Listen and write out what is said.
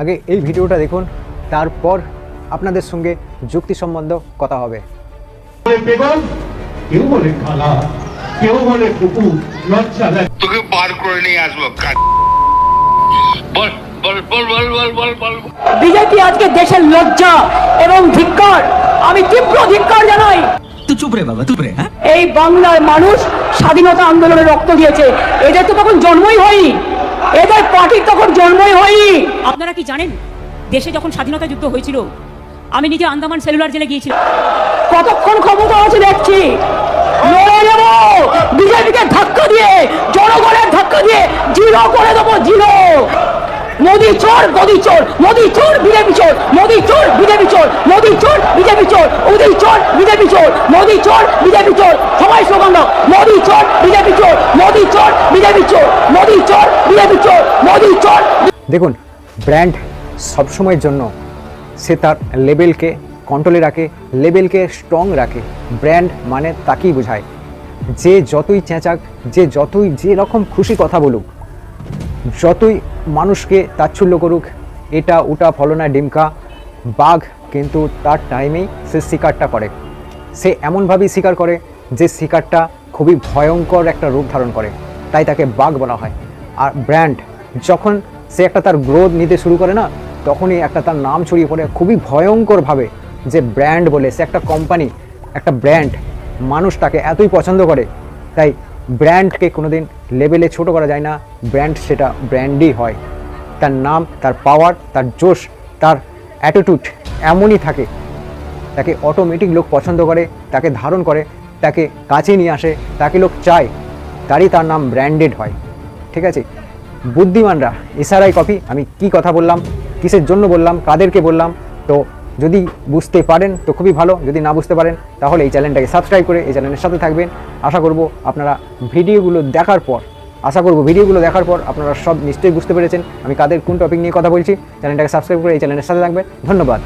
আগে এই ভিডিওটা দেখুন তারপর আপনাদের সঙ্গে যুক্তি সম্বন্ধ কথা হবে। কেউ বলে খালা কেউ বলে কুকুর লজ্জা তোকে বার করে নিয়ে আসব কাজ। বল বল বল বল বল বল বল। বিজেপি আজকে দেশের লজ্জা এবং ধিক্কার। আমি তীব্র ধিক্কার জানাই। তুই চুপ রে বাবা চুপ রে হ্যাঁ? এই বাংলার মানুষ স্বাধীনতা আন্দোলনে রক্ত দিয়েছে। এদের তো তখন জন্মই হয়নি। এদের পার্টির তখন জন্মই হয়নি। আপনারা কি জানেন দেশে যখন স্বাধীনতা যুদ্ধ হয়েছিল আমি নিজে আন্দামান সেলুলার জেলে গিয়েছিলাম। কতক্ষণ ক্ষমতা আছে দেখছি। লড়ে নেব বিজেপিকে ধাক্কা দিয়ে জনগণের ধাক্কা দিয়ে জিরো করে দেবো জিরো। মোদি চোর মোদি চোর মোদি চোর বিজেপি চোর মোদি চোর বিজেপি চোর মোদি চোর বিজেপি চোর মোদি চোর বিজেপি চোর মোদি চোর বিজেপি চোর সবাই স্লোগান দাও মোদি চোর বিজেপি চোর মোদি চোর বিজেপি চোর মোদি চোর বিজেপি চোর মোদি চোর দেখুন ব্র্যান্ড সবসময়ের জন্য সে তার লেভেলকে কন্ট্রোলে রাখে লেভেলকে স্ট্রং রাখে ব্র্যান্ড মানে তাকেই বোঝায় যে যতই চেঁচাক যে যতই যে রকম খুশি কথা বলুক যতই মানুষকে তাচ্ছল্য করুক, এটা ওটা ফলনা ডিমকা, বাঘ কিন্তু তার টাইমেই সে শিকারটা করে। সে এমনভাবেই শিকার করে যে শিকারটা খুবই ভয়ঙ্কর একটা রূপ ধারণ করে, তাই তাকে বাঘ বলা হয়। আর ব্র্যান্ড, যখন সে একটা তার গ্রোথ নিতে শুরু করে না, তখনই একটা তার নাম ছড়িয়ে পড়ে খুবই ভয়ঙ্করভাবে যে ব্র্যান্ড বলে সে একটা কোম্পানি, একটা ব্র্যান্ড, মানুষ তাকে এতই পছন্দ করে, তাই ব্র্যান্ডকে কোনোদিন লেভেলে ছোট করা যায় না। ব্র্যান্ড সেটা ব্র্যান্ডই হয়। তার নাম, তার পাওয়ার তার জোশ, তার অ্যাটিটিউড এমনই থাকে। তাকে অটোমেটিক লোক পছন্দ করে, তাকে ধারণ করে, তাকে কাছে নিয়ে আসে, তাকে লোক চায়। তারই তার নাম ব্র্যান্ডেড হয়। ঠিক আছে? বুদ্ধিমানরা, এসআরআই কপি, আমি কি কথা বললাম, কিসের জন্য বললাম, কাদেরকে বললাম, তো যদি বুঝতে পারেন, তো খুবই ভালো। যদি না বুঝতে পারেন, তাহলে এই চ্যানেলটাকে সাবস্ক্রাইব করে এই চ্যানেলের সাথে থাকবেন। আশা করব আপনারা ভিডিওগুলো দেখার পর, আশা করব ভিডিওগুলো দেখার পর আপনারা সব নিশ্চয়ই বুঝতে পেরেছেন। আমি কাদের কোন টপিক নিয়ে কথা বলছি, চ্যানেলটাকে সাবস্ক্রাইব করে এই চ্যানেলের সাথে থাকবেন। ধন্যবাদ।